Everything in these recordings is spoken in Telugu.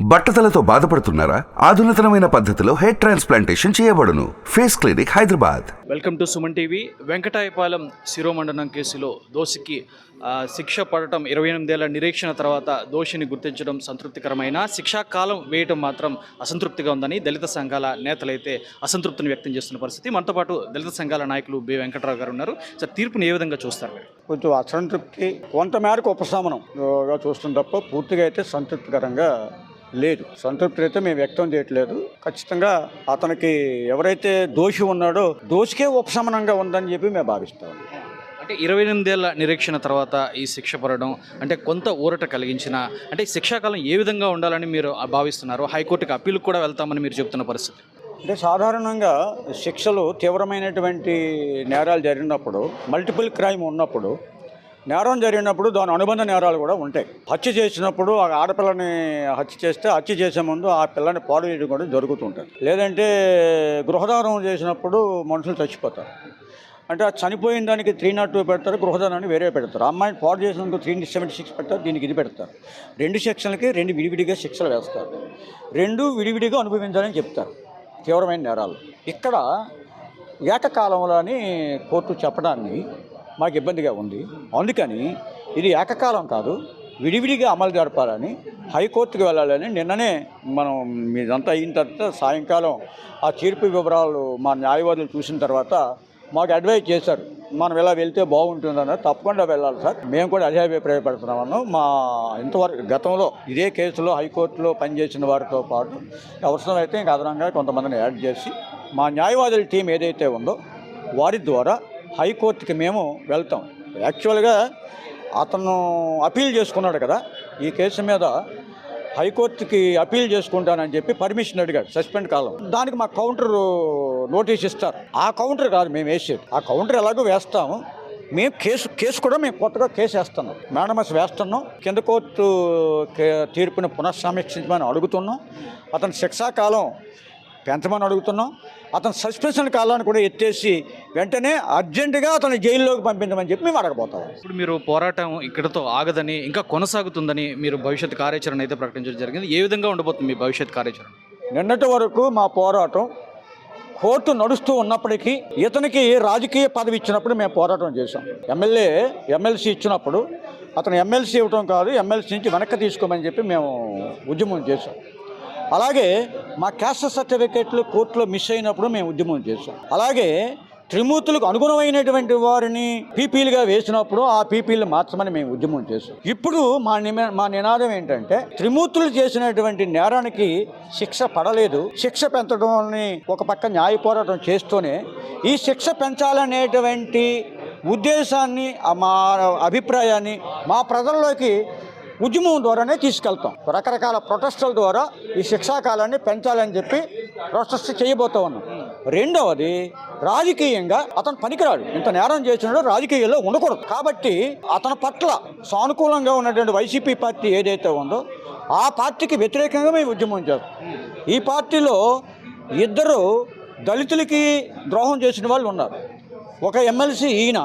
బట్టతలతో బాధపడుతున్నారా? ఆధునితనమైన పద్ధతిలో హెయిర్ ట్రాన్స్ప్లాంటేషన్ చేయబడును. Face clinic Hyderabad. Welcome to Suman TV. Venkatayapalem శిరోమండనం కేసులో దోషికి శిక్ష పడటం ఇరవై ఎనిమిదేళ్ళ నిరీక్షణ తర్వాత దోషిని గుర్తించడం సంతృప్తికరమైన శిక్షా కాలం వేయటం మాత్రం అసంతృప్తిగా ఉందని దళిత సంఘాల నేతలైతే అసంతృప్తిని వ్యక్తం చేస్తున్న పరిస్థితి. మనతో పాటు దళిత సంఘాల నాయకులు బి వెంకటరావు గారు ఉన్నారు. సార్ తీర్పుని ఏ విధంగా చూస్తారు మీరు? కొంచెం అసంతృప్తి కొంత మేరకు ఉపశమనంగా చూస్తుంది తప్ప పూర్తిగా అయితే సంతృప్తికరంగా లేదు. సంతృప్తి అయితే మేము వ్యక్తం చేయట్లేదు. ఖచ్చితంగా అతనికి ఎవరైతే దోషి ఉన్నాడో దోషికే ఉపశమనంగా ఉందని చెప్పి మేము భావిస్తాం. అంటే ఇరవై ఎనిమిదేళ్ళ నిరీక్షణ తర్వాత ఈ శిక్ష పడడం అంటే కొంత ఊరట కలిగించిన అంటే శిక్షాకాలం ఏ విధంగా ఉండాలని మీరు భావిస్తున్నారు? హైకోర్టుకి అప్పీల్ కూడా వెళ్తామని మీరు చెప్తున్న పరిస్థితి. అంటే సాధారణంగా శిక్షలు తీవ్రమైనటువంటి నేరాలు జరిగినప్పుడు మల్టిపుల్ క్రైమ్ ఉన్నప్పుడు నేరం జరిగినప్పుడు దాని అనుబంధ నేరాలు కూడా ఉంటాయి. హత్య చేసినప్పుడు ఆ ఆడపిల్లని హత్య చేస్తే హత్య చేసే ముందు ఆ పిల్లని పాడు చేయడం కూడా జరుగుతుంటుంది. లేదంటే గృహదానం చేసినప్పుడు మనుషులు చచ్చిపోతారు. అంటే ఆ చనిపోయిన దానికి త్రీ నాట్ టూ పెడతారు గృహదానాన్ని వేరే పెడతారు. అమ్మాయిని పాడు చేసినందుకు త్రీ సెవెంటీ సిక్స్ పెడతారు దీనికి ఇది పెడతారు. రెండు సెక్షన్లకి రెండు విడివిడిగా శిక్షలు వేస్తారు. రెండు విడివిడిగా అనుభవించాలని చెప్తారు. తీవ్రమైన నేరాలు. ఇక్కడ ఏకకాలంలోని కోర్టు చెప్పడాన్ని మాకు ఇబ్బందిగా ఉంది. అందుకని ఇది ఏకకాలం కాదు విడివిడిగా అమలు జరపాలని హైకోర్టుకు వెళ్ళాలని నిన్ననే మనం మీదంతా అయిన తర్వాత సాయంకాలం ఆ తీర్పు వివరాలు మా న్యాయవాదులు చూసిన తర్వాత మాకు అడ్వైజ్ చేశారు మనం ఇలా వెళ్తే బాగుంటుందని తప్పకుండా వెళ్ళాలి సార్. మేము కూడా అదే అభిప్రాయపడుతున్నామన్నాం మా ఇంతవరకు గతంలో ఇదే కేసులో హైకోర్టులో పనిచేసిన వారితో పాటు అవసరమైతే ఇంకా అదనంగా కొంతమందిని యాడ్ చేసి మా న్యాయవాదుల టీం ఏదైతే ఉందో వారి ద్వారా హైకోర్టుకి మేము వెళ్తాం. యాక్చువల్గా అతను అపీల్ చేసుకున్నాడు కదా ఈ కేసు మీద హైకోర్టుకి అపీల్ చేసుకుంటానని చెప్పి పర్మిషన్ అడిగాడు సస్పెండ్ కాలం. దానికి మా కౌంటర్ నోటీస్ ఇస్తారు. ఆ కౌంటర్ కాదు మేము వేసేది. ఆ కౌంటర్ ఎలాగో వేస్తాము. మేము కేసు కేసు కూడా మేము కొత్తగా కేసు వేస్తున్నాం. మేడమస్ వేస్తున్నాం. కింద కోర్టు కే- తీర్పుని పునఃసమీక్షించమని అడుగుతున్నాం. అతని శిక్షాకాలం పెంచమని అడుగుతున్నాం. అతని సస్పెన్షన్ కాలాన్ని కూడా ఎత్తేసి వెంటనే అర్జెంటుగా అతని జైల్లోకి పంపించమని చెప్పి మేము అడగబోతాం. ఇప్పుడు మీరు పోరాటం ఇక్కడతో ఆగదని ఇంకా కొనసాగుతుందని మీరు భవిష్యత్ కార్యాచరణ అయితే ప్రకటించడం జరిగింది. ఏ విధంగా ఉండబోతుంది మీ భవిష్యత్ కార్యాచరణ? నిన్నటి వరకు మా పోరాటం కోర్టు నడుస్తూ ఉన్నప్పటికీ ఇతనికి రాజకీయ పదవి ఇచ్చినప్పుడు మేము పోరాటం చేశాం. ఎమ్మెల్యే ఎమ్మెల్సీ ఇచ్చినప్పుడు అతను ఎమ్మెల్సీ ఇవ్వటం కాదు ఎమ్మెల్సీ నుంచి వెనక్కి తీసుకోమని చెప్పి మేము ఉద్యమం చేశాం. అలాగే మా క్యాస్ట్ సర్టిఫికేట్లు కోర్టులో మిస్ అయినప్పుడు మేము ఉద్యమం చేశాం. అలాగే త్రిమూర్తులకు అనుగుణమైనటువంటి వారిని పీపీలుగా వేసినప్పుడు ఆ పీపీలు మార్చమని మేము ఉద్యమం చేశాం. ఇప్పుడు మా మా నినాదం ఏంటంటే త్రిమూర్తులు చేసినటువంటి నేరానికి శిక్ష పడలేదు. శిక్ష పెంచడంని ఒక పక్క న్యాయ పోరాటం చేస్తూనే ఈ శిక్ష పెంచాలనేటువంటి ఉద్దేశాన్ని మా అభిప్రాయాన్ని మా ప్రజల్లోకి ఉద్యమం ద్వారానే తీసుకెళ్తాం. రకరకాల ప్రొటెస్టుల ద్వారా ఈ శిక్షాకాలాన్ని పెంచాలని చెప్పి ప్రొటెస్ట్ చేయబోతా ఉన్నాం. రెండవది రాజకీయంగా అతను పనికిరాడు. ఇంత నేరం చేసినాడో రాజకీయాల్లో ఉండకూడదు. కాబట్టి అతని పట్ల సానుకూలంగా ఉన్నటువంటి వైసీపీ పార్టీ ఏదైతే ఉందో ఆ పార్టీకి వ్యతిరేకంగా మేము ఉద్యమం చేస్తాం. ఈ పార్టీలో ఇద్దరు దళితులకి ద్రోహం చేసిన వాళ్ళు ఉన్నారు. ఒక ఎమ్మెల్సీ ఈయన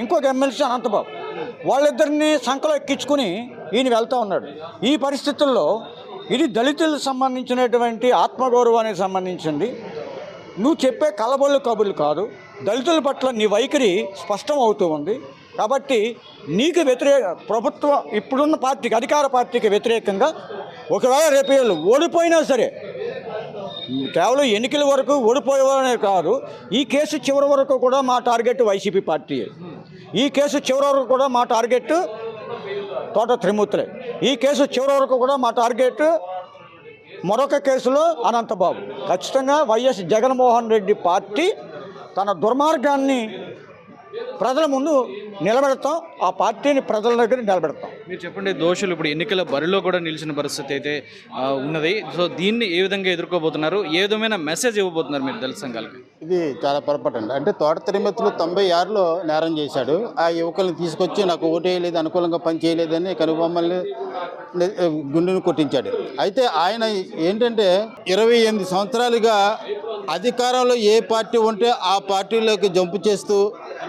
ఇంకొక ఎమ్మెల్సీ అనంతబాబు. వాళ్ళిద్దరిని సంఖలో ఎక్కించుకుని ఈయన వెళ్తూ ఉన్నాడు. ఈ పరిస్థితుల్లో ఇది దళితులకు సంబంధించినటువంటి ఆత్మగౌరవానికి సంబంధించింది. నువ్వు చెప్పే కలబొల్లు కబుర్లు కాదు. దళితుల పట్ల నీ వైఖరి స్పష్టం అవుతూ ఉంది. కాబట్టి నీకు వ్యతిరేక ప్రభుత్వం ఇప్పుడున్న పార్టీకి అధికార పార్టీకి వ్యతిరేకంగా ఒకవేళ రేపు ఓడిపోయినా సరే కేవలం ఎన్నికల వరకు ఓడిపోయేవారనే కాదు. ఈ కేసు చివరి వరకు కూడా మా టార్గెట్ వైసీపీ పార్టీ ఈ కేసు చివరి వరకు కూడా మా టార్గెట్ తోట త్రిమూర్తులే. ఈ కేసు చివరి వరకు కూడా మా టార్గెట్ మరొక కేసులో అనంతబాబు. ఖచ్చితంగా వైఎస్ జగన్మోహన్ రెడ్డి పార్టీ తన దుర్మార్గాన్ని ప్రజల ముందు నిలబెడతాం ఆ పార్టీని ప్రజల దగ్గర నిలబెడతాం. మీరు చెప్పండి దోషులు ఇప్పుడు ఎన్నికల బరిలో కూడా నిలిచిన పరిస్థితి అయితే ఉన్నది. సో దీన్ని ఏ విధంగా ఎదుర్కోబోతున్నారు? ఏ విధమైన మెసేజ్ ఇవ్వబోతున్నారు మీరు దళిత సంఘాలకి? ఇది చాలా పొరపాటు అండి. అంటే తోట తిరుమతులు తొంభై ఆరులో నేరం చేశాడు. ఆ యువకుల్ని తీసుకొచ్చి నాకు ఓటేయలేదు అనుకూలంగా పని చేయలేదని కనుబొమ్మల్ని గుండెను కొట్టించాడు. అయితే ఆయన ఏంటంటే ఇరవై ఎనిమిది సంవత్సరాలుగా అధికారంలో ఏ పార్టీ ఉంటే ఆ పార్టీలోకి జంపు చేస్తూ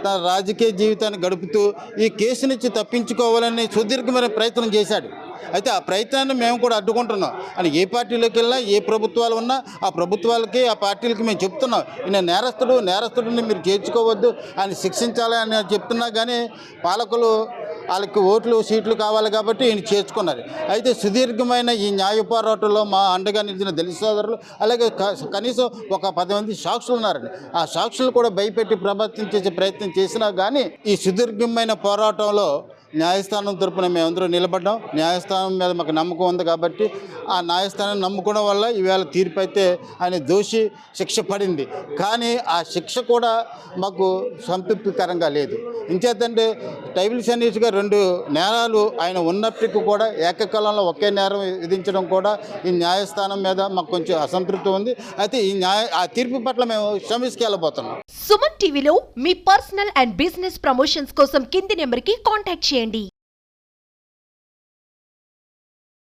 తన రాజకీయ జీవితాన్ని గడుపుతూ ఈ కేసు నుంచి తప్పించుకోవాలని సుదీర్ఘమైన ప్రయత్నం చేశాడు. అయితే ఆ ప్రయత్నాన్ని మేము కూడా అడ్డుకుంటున్నాం. అని ఏ పార్టీలోకి వెళ్ళినా ఏ ప్రభుత్వాలు ఉన్నా ఆ ప్రభుత్వాలకి ఆ పార్టీలకి మేము చెప్తున్నాం. ఈయన నేరస్తుడు నేరస్తుడిని మీరు చేర్చుకోవద్దు ఆయన శిక్షించాలి అని చెప్తున్నా కానీ పాలకులు వాళ్ళకి ఓట్లు సీట్లు కావాలి కాబట్టి ఈయన చేర్చుకున్నారు. అయితే సుదీర్ఘమైన ఈ న్యాయ పోరాటంలో మా అండగా నిలిచిన దళిత సోదరులు అలాగే క- కనీసం ఒక పది మంది సాక్షులు ఉన్నారండి. ఆ సాక్షులు కూడా భయపెట్టి ప్రభావితం చేసే ప్రయత్నం చేసినా కానీ ఈ సుదీర్ఘమైన పోరాటంలో న్యాయస్థానం తరపున మేమందరూ నిలబడ్డాం. న్యాయస్థానం మీద మాకు నమ్మకం ఉంది కాబట్టి ఆ న్యాయస్థానం నమ్ముకోవడం వల్ల ఈవేళ తీర్పు అయితే ఆయన దోషి శిక్ష పడింది. కానీ ఆ శిక్ష కూడా మాకు సంతృప్తికరంగా లేదు. ఇంచేతంటే టైబుల్ సనీష్గా రెండు నేరాలు ఆయన ఉన్నప్పటికీ కూడా ఏకకాలంలో ఒకే నేరం విధించడం కూడా ఈ న్యాయస్థానం మీద మాకు కొంచెం అసంతృప్తి ఉంది. అయితే ఈ న్యాయ ఆ తీర్పు పట్ల మేము శ్రమించుకెళ్ళబోతున్నాం. సుమన్ టీవీలో మీ పర్సనల్ అండ్ బిజినెస్ ప్రమోషన్స్ కోసం కింది నెంబర్కి కాంటాక్ట్ చేయండి. വേണ്ടി